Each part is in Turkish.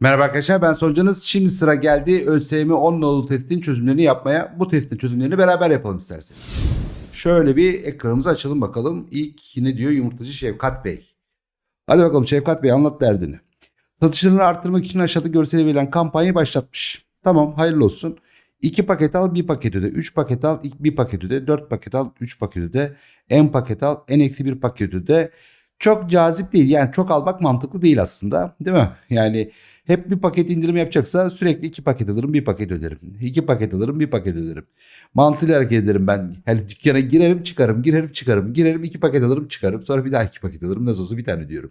Merhaba arkadaşlar ben Soncanız. Şimdi sıra geldi ÖSYM 10 nolu testin çözümlerini yapmaya. Bu testin çözümlerini beraber yapalım isterseniz. Şöyle bir ekranımızı açalım bakalım. İlk ne diyor yumurtacı Şevkat Bey. Hadi bakalım Şevkat Bey anlat derdini. Satışlarını arttırmak için aşağıda görseli verilen kampanyayı başlatmış. Tamam hayırlı olsun. 2 paket al 1 paket öde. 3 paket al 1 paket öde. 4 paket al 3 paket öde. En paket al en eksi 1 paket öde. Çok cazip değil yani çok almak mantıklı değil aslında değil mi? Yani hep bir paket indirim yapacaksa sürekli iki paket alırım bir paket öderim. İki paket alırım bir paket öderim. Mantığıyla hareket ederim ben. Yani dükkana girerim çıkarım girerim çıkarım. Girerim iki paket alırım çıkarım. Sonra bir daha iki paket alırım. Nasıl olsa bir tane ödüyorum.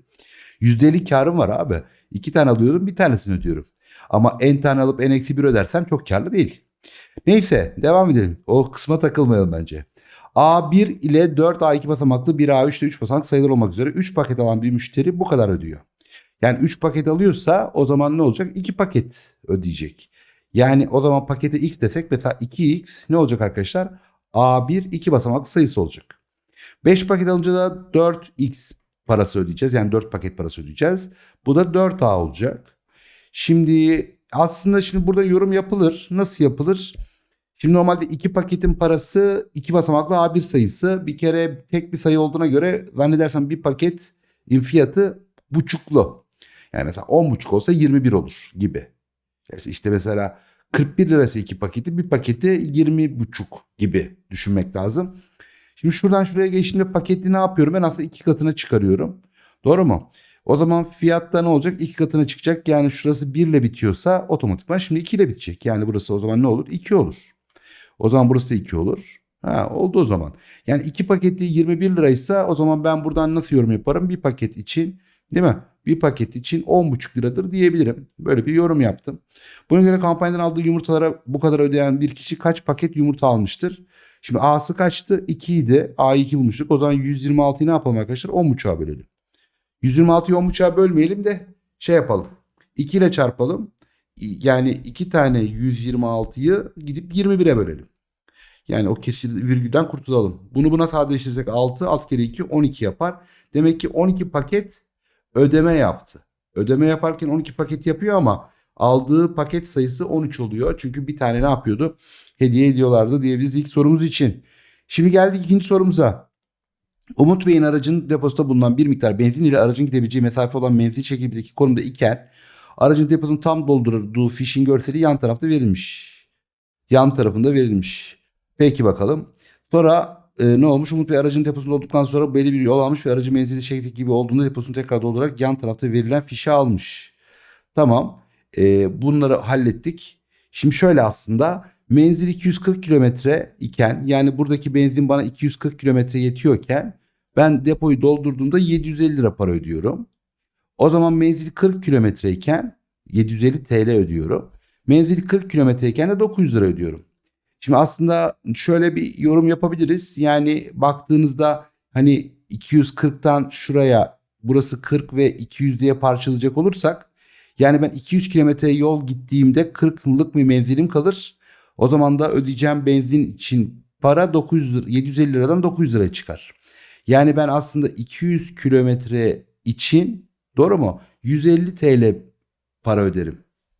%50 karım var abi. İki tane alıyorum bir tanesini ödüyorum. Ama en tane alıp en eksi bir ödersem çok karlı değil. Neyse devam edelim. O kısma takılmayalım bence. A1 ile 4 A2 basamaklı bir A3 ile 3 basamak sayılar olmak üzere 3 paket alan bir müşteri bu kadar ödüyor. Yani 3 paket alıyorsa o zaman ne olacak? 2 paket ödeyecek. Yani o zaman pakete x desek mesela 2x ne olacak arkadaşlar? A1 2 basamaklı sayısı olacak. 5 paket alınca da 4x parası ödeyeceğiz. Yani 4 paket parası ödeyeceğiz. Bu da 4A olacak. Şimdi aslında şimdi burada yorum yapılır. Nasıl yapılır? Şimdi normalde iki paketin parası iki basamaklı A1 sayısı. Bir kere tek bir sayı olduğuna göre zannedersem bir paketin fiyatı buçuklu. Yani mesela 10 buçuk olsa 21 olur gibi. İşte mesela 41 lirası iki paketi bir paketi 20 buçuk gibi düşünmek lazım. Şimdi şuradan şuraya geçtiğimde paketi ne yapıyorum? Ben aslında iki katına çıkarıyorum. Doğru mu? O zaman fiyatta ne olacak? İki katına çıkacak. Yani şurası 1 ile bitiyorsa otomatikman şimdi 2 ile bitecek. Yani burası o zaman ne olur? 2 olur. O zaman burası da 2 olur. Ha, oldu o zaman. Yani iki paketi 21 liraysa o zaman ben buradan nasıl yorum yaparım? Bir paket için değil mi? Bir paket için 10,5 liradır diyebilirim. Böyle bir yorum yaptım. Buna göre kampanyadan aldığı yumurtalara bu kadar ödeyen bir kişi kaç paket yumurta almıştır? Şimdi A'sı kaçtı? 2 idi. A2 bulmuştuk. O zaman 126'yı ne yapalım arkadaşlar? 10,5'a bölelim. 126'yı 10,5'a bölmeyelim de şey yapalım. 2 ile çarpalım. Yani 2 tane 126'yı gidip 21'e bölelim. Yani o kesil virgülden kurtulalım. Bunu buna sadeleştirirsek 6, 6 kere 2 12 yapar. Demek ki 12 paket ödeme yaptı. Ödeme yaparken 12 paket yapıyor ama aldığı paket sayısı 13 oluyor. Çünkü bir tane ne yapıyordu? Hediye ediyorlardı diyebiliriz ilk sorumuz için. Şimdi geldik ikinci sorumuza. Umut Bey'in aracın deposunda bulunan bir miktar benzin ile aracın gidebileceği mesafe olan menzil şeklindeki konumda iken aracın deposunu tam doldurduğu fişin görseli yan tarafta verilmiş. Yan tarafında verilmiş. Peki bakalım. Sonra e, ne olmuş? Umut Bey aracın deposunda olduktan sonra belli bir yol almış ve aracı menzili şekli gibi olduğunda deposunu tekrar doldurarak yan tarafta verilen fişe almış. Tamam. E, bunları hallettik. Şimdi şöyle aslında menzil 240 kilometre iken yani buradaki benzin bana 240 kilometre yetiyorken ben depoyu doldurduğumda 750 lira para ödüyorum. O zaman menzil 40 kilometre iken 750 TL ödüyorum. Menzil 40 kilometre iken de 900 lira ödüyorum. Şimdi aslında şöyle bir yorum yapabiliriz. Yani baktığınızda hani 240'tan şuraya burası 40 ve 200 diye parçalayacak olursak yani ben 200 kilometre yol gittiğimde 40 yıllık bir menzilim kalır. O zaman da ödeyeceğim benzin için para 900 lira, 750 liradan 900 liraya çıkar. Yani ben aslında 200 kilometre için doğru mu? 150 TL para öderim.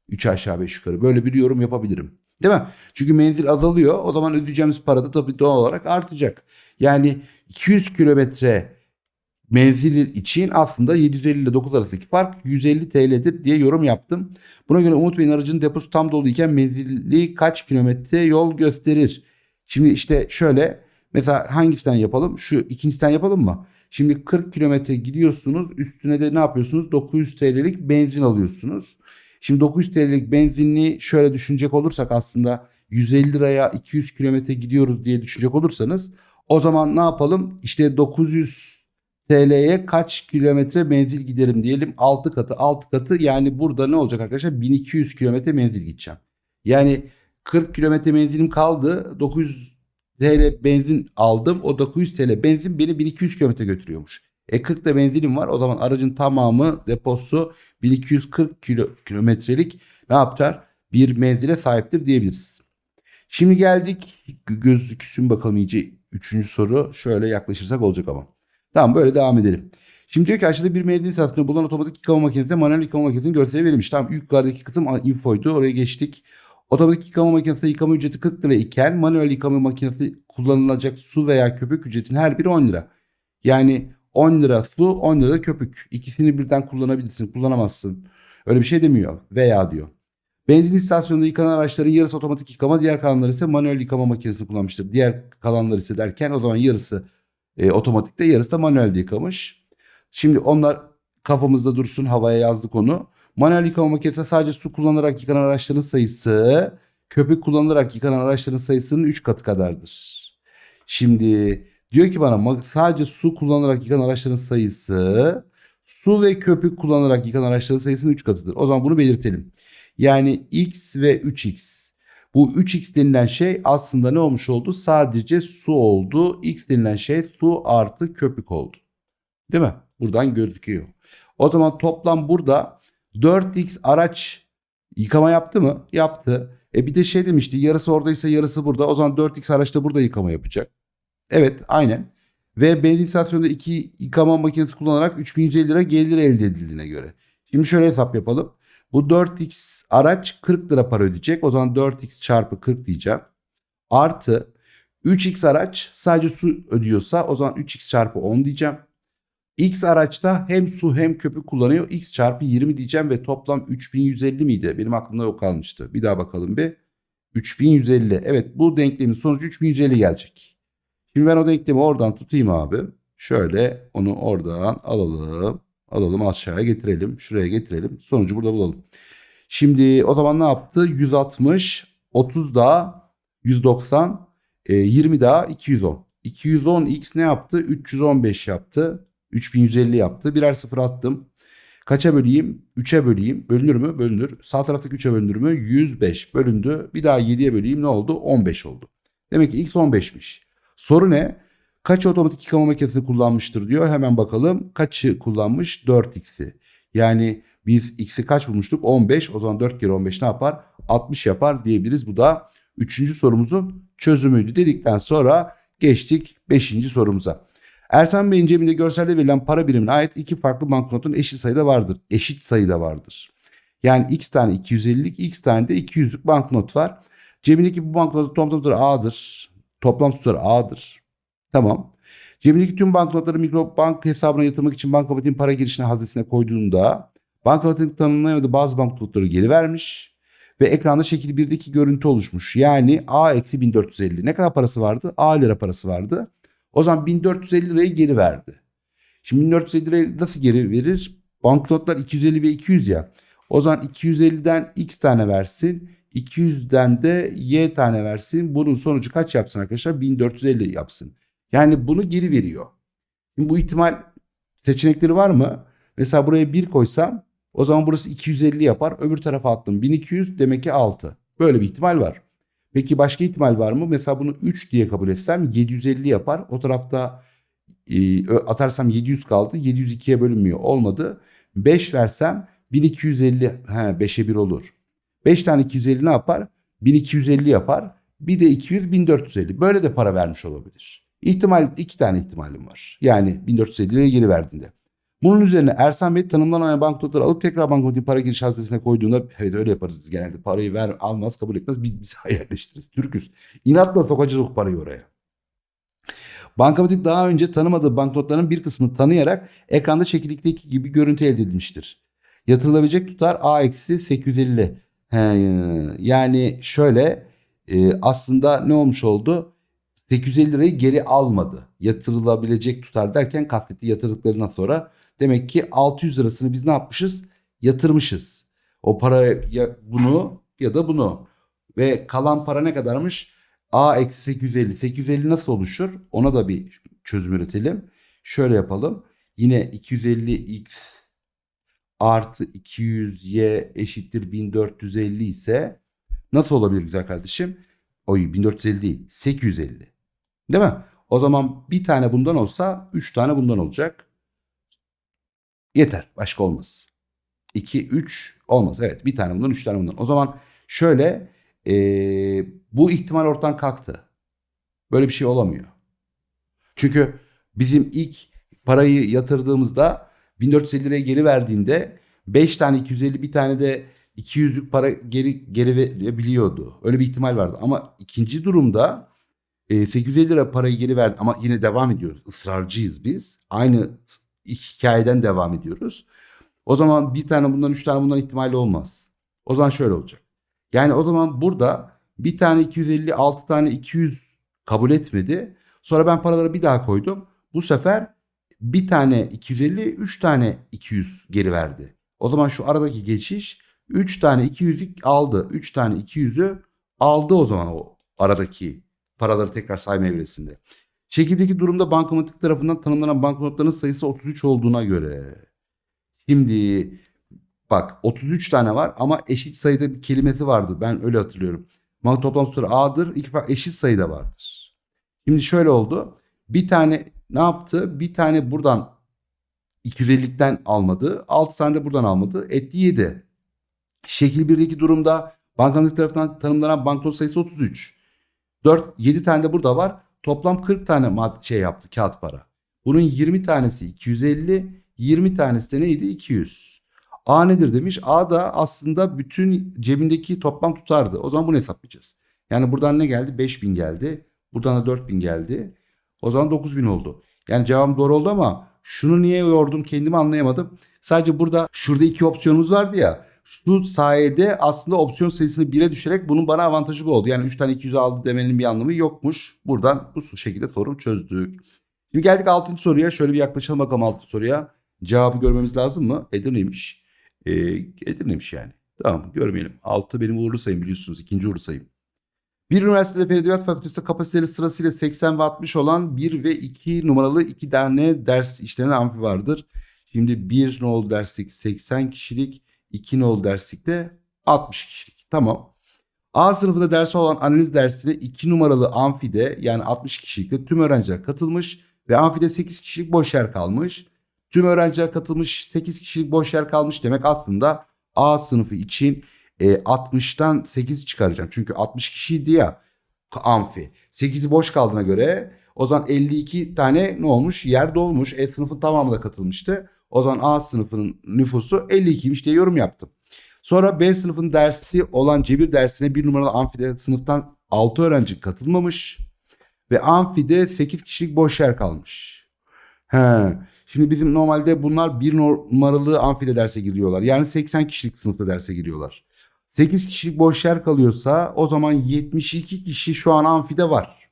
3 aşağı 5 yukarı. Böyle bir yorum yapabilirim. Değil mi? Çünkü menzil azalıyor. O zaman ödeyeceğimiz para da tabii doğal olarak artacak. Yani 200 kilometre menzil için aslında 750 ile 9 arasındaki fark 150 TL'dir diye yorum yaptım. Buna göre Umut Bey'in aracının deposu tam doluyken menzilli kaç kilometre yol gösterir? Şimdi işte şöyle mesela hangisinden yapalım? Şu ikincisinden yapalım mı? Şimdi 40 kilometre gidiyorsunuz üstüne de ne yapıyorsunuz? 900 TL'lik benzin alıyorsunuz. Şimdi 900 TL'lik benzinli şöyle düşünecek olursak aslında 150 liraya 200 kilometre gidiyoruz diye düşünecek olursanız o zaman ne yapalım? İşte 900 TL'ye kaç kilometre menzil giderim diyelim 6 katı 6 katı yani burada ne olacak arkadaşlar 1200 kilometre menzil gideceğim. Yani 40 kilometre menzilim kaldı 900 TL benzin aldım o 900 TL benzin beni 1200 kilometre götürüyormuş. E 40 da benzinim var. O zaman aracın tamamı deposu 1240 kilo, kilometrelik ne yapar? Bir menzile sahiptir diyebiliriz. Şimdi geldik gözüksün bakalım iyice üçüncü soru. Şöyle yaklaşırsak olacak ama. Tamam böyle devam edelim. Şimdi diyor ki aşağıda bir menzil istasyonu bulunan otomatik yıkama makinesi manuel yıkama makinesinin görseli verilmiş. Tamam yukarıdaki kısım infoydu oraya geçtik. Otomatik yıkama makinesinde yıkama ücreti 40 lira iken manuel yıkama makinesi kullanılacak su veya köpük ücretinin her biri 10 lira. Yani 10 lira su 10 lira köpük. İkisini birden kullanabilirsin kullanamazsın. Öyle bir şey demiyor veya diyor. Benzin istasyonunda yıkanan araçların yarısı otomatik yıkama, diğer kalanları ise manuel yıkama makinesini kullanmıştır. Diğer kalanları ise derken o zaman yarısı e, otomatikte, yarısı da manuelde yıkamış. Şimdi onlar kafamızda dursun, havaya yazdık onu. Manuel yıkama makinesi sadece su kullanarak yıkanan araçların sayısı, köpük kullanılarak yıkanan araçların sayısının 3 katı kadardır. Şimdi diyor ki bana sadece su kullanarak yıkanan araçların sayısı, su ve köpük kullanarak yıkanan araçların sayısının 3 katıdır. O zaman bunu belirtelim. Yani x ve 3x. Bu 3x denilen şey aslında ne olmuş oldu? Sadece su oldu. x denilen şey su artı köpük oldu. Değil mi? Buradan gözüküyor. O zaman toplam burada 4x araç yıkama yaptı mı? Yaptı. E bir de şey demişti yarısı oradaysa yarısı burada. O zaman 4x araç da burada yıkama yapacak. Evet aynen. Ve benzin istasyonunda iki yıkama makinesi kullanarak 3150 lira gelir elde edildiğine göre. Şimdi şöyle hesap yapalım. Bu 4x araç 40 lira para ödeyecek. O zaman 4x çarpı 40 diyeceğim. Artı 3x araç sadece su ödüyorsa o zaman 3x çarpı 10 diyeceğim. X araçta hem su hem köpük kullanıyor. X çarpı 20 diyeceğim ve toplam 3150 miydi? Benim aklımda o kalmıştı. Bir daha bakalım bir. 3150. Evet bu denklemin sonucu 3150 gelecek. Şimdi ben o denklemi oradan tutayım abi. Şöyle onu oradan alalım. Alalım aşağıya getirelim. Şuraya getirelim. Sonucu burada bulalım. Şimdi o zaman ne yaptı? 160, 30 daha 190, e, 20 daha 210. 210 x ne yaptı? 315 yaptı. 3150 yaptı. Birer sıfır attım. Kaça böleyim? 3'e böleyim. Bölünür mü? Bölünür. Sağ taraftaki 3'e bölünür mü? 105 bölündü. Bir daha 7'ye böleyim ne oldu? 15 oldu. Demek ki x 15'miş. Soru ne? Kaç otomatik yıkama makinesini kullanmıştır diyor. Hemen bakalım. Kaçı kullanmış? 4x'i. Yani biz x'i kaç bulmuştuk? 15. O zaman 4 kere 15 ne yapar? 60 yapar diyebiliriz. Bu da 3. sorumuzun çözümüydü dedikten sonra geçtik 5. sorumuza. Ersan Bey'in cebinde görselde verilen para birimine ait iki farklı banknotun eşit sayıda vardır. Eşit sayıda vardır. Yani x tane 250'lik, x tane de 200'lük banknot var. Cebindeki bu banknotun toplam tutarı A'dır. Toplam tutarı A'dır. Tamam. Cebindeki tüm banknotları mikrobank hesabına yatırmak için bankamatik para girişine haznesine koyduğunda bankamatik tanımlayamadığı bazı banknotları geri vermiş ve ekranda şekil 1'deki görüntü oluşmuş. Yani A eksi 1450. Ne kadar parası vardı? A lira parası vardı. O zaman 1450 lirayı geri verdi. Şimdi 1450 lirayı nasıl geri verir? Banknotlar 250 ve 200 ya. O zaman 250'den x tane versin. 200'den de y tane versin. Bunun sonucu kaç yapsın arkadaşlar? 1450 yapsın. Yani bunu geri veriyor. Şimdi bu ihtimal seçenekleri var mı? Mesela buraya 1 koysam o zaman burası 250 yapar. Öbür tarafa attım 1200 demek ki 6. Böyle bir ihtimal var. Peki başka ihtimal var mı? Mesela bunu 3 diye kabul etsem 750 yapar. O tarafta e, atarsam 700 kaldı. 702'ye bölünmüyor. Olmadı. 5 versem 1250 he 5'e 1 olur. 5 tane 250 ne yapar? 1250 yapar. Bir de 200 1450. Böyle de para vermiş olabilir. İhtimal iki tane ihtimalim var. Yani 1450 liraya geri verdiğinde. Bunun üzerine Ersan Bey tanımlanan banknotları alıp tekrar banknotu para giriş haznesine koyduğunda evet öyle yaparız biz genelde. Parayı ver almaz kabul etmez biz, biz yerleştiririz. Türküz. İnatla sokacağız o parayı oraya. Bankamatik daha önce tanımadığı banknotların bir kısmını tanıyarak ekranda şekildeki gibi görüntü elde edilmiştir. Yatırılabilecek tutar A eksi 850. He, yani şöyle e, aslında ne olmuş oldu? 850 lirayı geri almadı. Yatırılabilecek tutar derken kastetti yatırdıklarından sonra. Demek ki 600 lirasını biz ne yapmışız? Yatırmışız. O para ya bunu ya da bunu. Ve kalan para ne kadarmış? A eksi 850. 850 nasıl oluşur? Ona da bir çözüm üretelim. Şöyle yapalım. Yine 250x artı 200y eşittir 1450 ise nasıl olabilir güzel kardeşim? Oy 1450 değil 850. Değil mi? O zaman bir tane bundan olsa 3 tane bundan olacak. Yeter. Başka olmaz. 2, 3 olmaz. Evet bir tane bundan 3 tane bundan. O zaman şöyle eee, bu ihtimal ortadan kalktı. Böyle bir şey olamıyor. Çünkü bizim ilk parayı yatırdığımızda 1450 liraya geri verdiğinde 5 tane 250 bir tane de 200'lük para geri geri verebiliyordu. Öyle bir ihtimal vardı. Ama ikinci durumda e, 850 lira parayı geri verdi ama yine devam ediyoruz. Israrcıyız biz. Aynı hikayeden devam ediyoruz. O zaman bir tane bundan üç tane bundan ihtimali olmaz. O zaman şöyle olacak. Yani o zaman burada bir tane 250 altı tane 200 kabul etmedi. Sonra ben paraları bir daha koydum. Bu sefer bir tane 250 üç tane 200 geri verdi. O zaman şu aradaki geçiş 3 tane 200'lük aldı. 3 tane 200'ü aldı o zaman o aradaki paraları tekrar sayma evresinde. Şekildeki durumda bankamatik tarafından tanımlanan banknotların sayısı 33 olduğuna göre. Şimdi bak 33 tane var ama eşit sayıda bir kelimesi vardı. Ben öyle hatırlıyorum. Bank toplam tutarı A'dır. İki bak eşit sayıda vardır. Şimdi şöyle oldu. Bir tane ne yaptı? Bir tane buradan 250'likten almadı. 6 tane de buradan almadı. Etti 7. Şekil 1'deki durumda bankamatik tarafından tanımlanan banknot sayısı 33. 4 7 tane de burada var. Toplam 40 tane şey yaptı kağıt para. Bunun 20 tanesi 250, 20 tanesi de neydi? 200. A nedir demiş. A da aslında bütün cebindeki toplam tutardı. O zaman bunu hesaplayacağız. Yani buradan ne geldi? 5000 geldi. Buradan da 4000 geldi. O zaman 9000 oldu. Yani cevabım doğru oldu ama şunu niye yordum kendimi anlayamadım. Sadece burada şurada iki opsiyonumuz vardı ya. Şu sayede aslında opsiyon sayısını 1'e düşürerek bunun bana avantajı bu oldu. Yani 3 tane 200 aldı demenin bir anlamı yokmuş. Buradan bu şekilde soru çözdük. Şimdi geldik 6. soruya. Şöyle bir yaklaşalım bakalım 6. soruya. Cevabı görmemiz lazım mı? Edirne'ymiş. Ee, Edirne'ymiş yani. Tamam görmeyelim. 6 benim uğurlu sayım biliyorsunuz. ikinci uğurlu sayım. Bir üniversitede Edebiyat Fakültesi kapasiteleri sırasıyla 80 ve 60 olan 1 ve 2 numaralı 2 tane ders işlenen amfi vardır. Şimdi 1 nolu derslik 80 kişilik, 2 nolu derslikte 60 kişilik. Tamam. A sınıfında dersi olan analiz dersine 2 numaralı amfide yani 60 kişilikte tüm öğrenciler katılmış ve amfide 8 kişilik boş yer kalmış. Tüm öğrenciler katılmış 8 kişilik boş yer kalmış demek aslında A sınıfı için e, 60'tan 8 çıkaracağım. Çünkü 60 kişiydi ya amfi. 8'i boş kaldığına göre o zaman 52 tane ne olmuş? Yer dolmuş. E sınıfın tamamı da katılmıştı. O zaman A sınıfının nüfusu 52'ymiş diye yorum yaptım. Sonra B sınıfın dersi olan cebir dersine bir numaralı amfide sınıftan 6 öğrenci katılmamış. Ve amfide 8 kişilik boş yer kalmış. He. Şimdi bizim normalde bunlar bir numaralı amfide derse giriyorlar. Yani 80 kişilik sınıfta derse giriyorlar. 8 kişilik boş yer kalıyorsa o zaman 72 kişi şu an amfide var.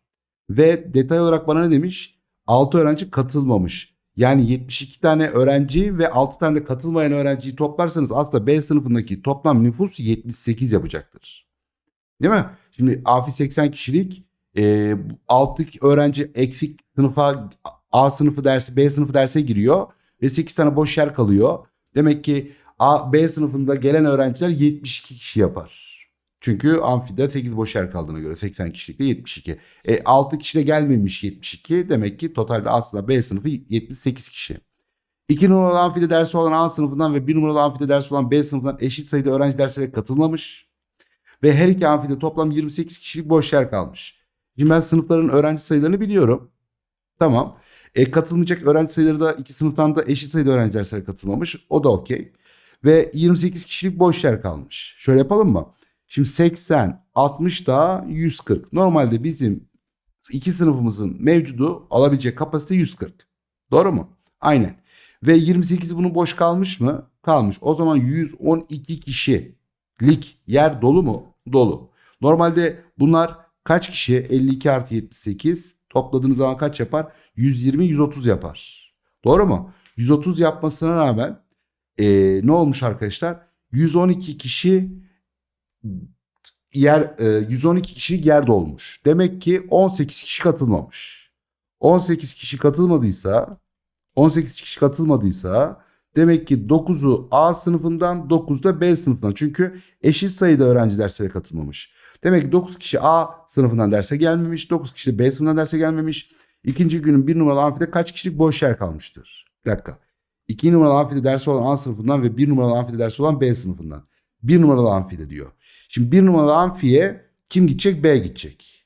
Ve detay olarak bana ne demiş? 6 öğrenci katılmamış. Yani 72 tane öğrenci ve 6 tane de katılmayan öğrenciyi toplarsanız aslında B sınıfındaki toplam nüfus 78 yapacaktır. Değil mi? Şimdi amfi 80 kişilik e, 6 öğrenci eksik sınıfa A sınıfı dersi B sınıfı derse giriyor ve 8 tane boş yer kalıyor. Demek ki A, B sınıfında gelen öğrenciler 72 kişi yapar. Çünkü amfide 8 boş yer kaldığına göre 80 kişilikte 72. E, 6 kişi de gelmemiş 72. Demek ki totalde aslında B sınıfı 78 kişi. 2 numaralı amfide dersi olan A sınıfından ve 1 numaralı amfide dersi olan B sınıfından eşit sayıda öğrenci derslere katılmamış. Ve her iki amfide toplam 28 kişilik boş yer kalmış. Şimdi ben sınıfların öğrenci sayılarını biliyorum. Tamam. E, katılmayacak öğrenci sayıları da iki sınıftan da eşit sayıda öğrenci derslere katılmamış. O da okey. Ve 28 kişilik boş yer kalmış. Şöyle yapalım mı? Şimdi 80, 60 daha 140. Normalde bizim iki sınıfımızın mevcudu alabilecek kapasite 140. Doğru mu? Aynen. Ve 28 bunun boş kalmış mı? Kalmış. O zaman 112 kişilik yer dolu mu? Dolu. Normalde bunlar kaç kişi? 52 artı 78 topladığınız zaman kaç yapar? 120, 130 yapar. Doğru mu? 130 yapmasına rağmen e, ne olmuş arkadaşlar? 112 kişi yer e, 112 kişi yer dolmuş. Demek ki 18 kişi katılmamış. 18 kişi katılmadıysa 18 kişi katılmadıysa demek ki 9'u A sınıfından 9 da B sınıfından. Çünkü eşit sayıda öğrenci derslere katılmamış. Demek ki 9 kişi A sınıfından derse gelmemiş. 9 kişi B sınıfından derse gelmemiş. İkinci günün bir numaralı amfide kaç kişilik boş yer kalmıştır? Bir dakika. 2 numaralı amfide dersi olan A sınıfından ve 1 numaralı amfide dersi olan B sınıfından. 1 numaralı amfide diyor. Şimdi 1 numaralı amfiye kim gidecek? B gidecek.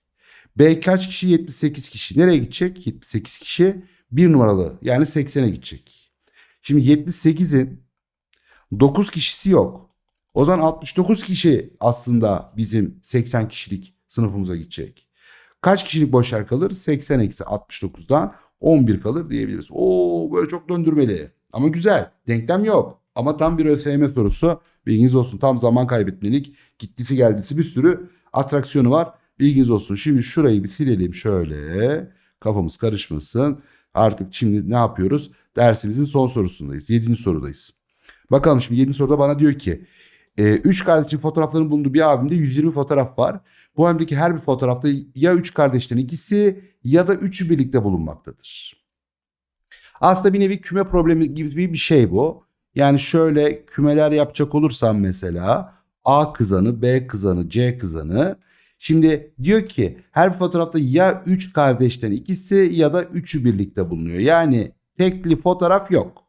B kaç kişi? 78 kişi. Nereye gidecek? 78 kişi. bir numaralı yani 80'e gidecek. Şimdi 78'in 9 kişisi yok. O zaman 69 kişi aslında bizim 80 kişilik sınıfımıza gidecek. Kaç kişilik boş yer kalır? 80 eksi 69'dan 11 kalır diyebiliriz. Oo böyle çok döndürmeli. Ama güzel. Denklem yok. Ama tam bir ÖSYM sorusu. Bilginiz olsun. Tam zaman kaybetmelik. Gittisi geldisi bir sürü atraksiyonu var. Bilginiz olsun. Şimdi şurayı bir silelim şöyle. Kafamız karışmasın. Artık şimdi ne yapıyoruz? Dersimizin son sorusundayız. 7. sorudayız. Bakalım şimdi 7. soruda bana diyor ki 3 kardeşin fotoğraflarının bulunduğu bir albümde 120 fotoğraf var. Bu albümdeki her bir fotoğrafta ya 3 kardeşten ikisi ya da üçü birlikte bulunmaktadır. Aslında bir nevi küme problemi gibi bir şey bu. Yani şöyle kümeler yapacak olursam mesela A kızanı, B kızanı, C kızanı. Şimdi diyor ki her bir fotoğrafta ya 3 kardeşten ikisi ya da üçü birlikte bulunuyor. Yani tekli fotoğraf yok.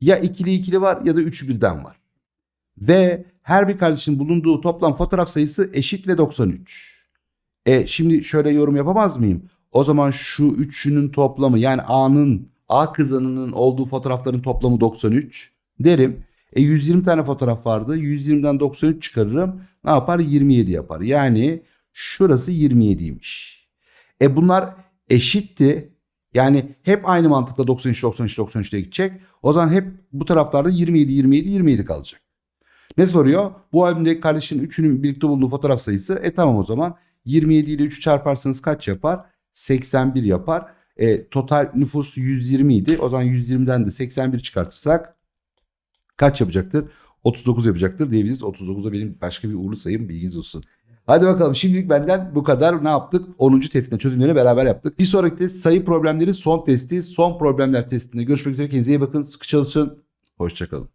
Ya ikili ikili var ya da üçü birden var. Ve her bir kardeşin bulunduğu toplam fotoğraf sayısı eşit ve 93. E şimdi şöyle yorum yapamaz mıyım? O zaman şu üçünün toplamı yani A'nın A kızanının olduğu fotoğrafların toplamı 93 derim. E 120 tane fotoğraf vardı. 120'den 93 çıkarırım. Ne yapar? 27 yapar. Yani şurası 27'ymiş. E bunlar eşitti. Yani hep aynı mantıkla 93 93 93 diye gidecek. O zaman hep bu taraflarda 27 27 27 kalacak. Ne soruyor? Bu albümdeki kardeşin üçünün birlikte bulunduğu fotoğraf sayısı. E tamam o zaman 27 ile 3'ü çarparsanız kaç yapar? 81 yapar. E, total nüfus 120 idi. O zaman 120'den de 81 çıkartırsak kaç yapacaktır? 39 yapacaktır diyebiliriz. 39 da benim başka bir uğurlu sayım bilginiz olsun. Hadi bakalım şimdilik benden bu kadar. Ne yaptık? 10. testin çözümlerini beraber yaptık. Bir sonraki test sayı problemleri son testi. Son problemler testinde görüşmek üzere. Kendinize iyi bakın. Sıkı çalışın. Hoşçakalın.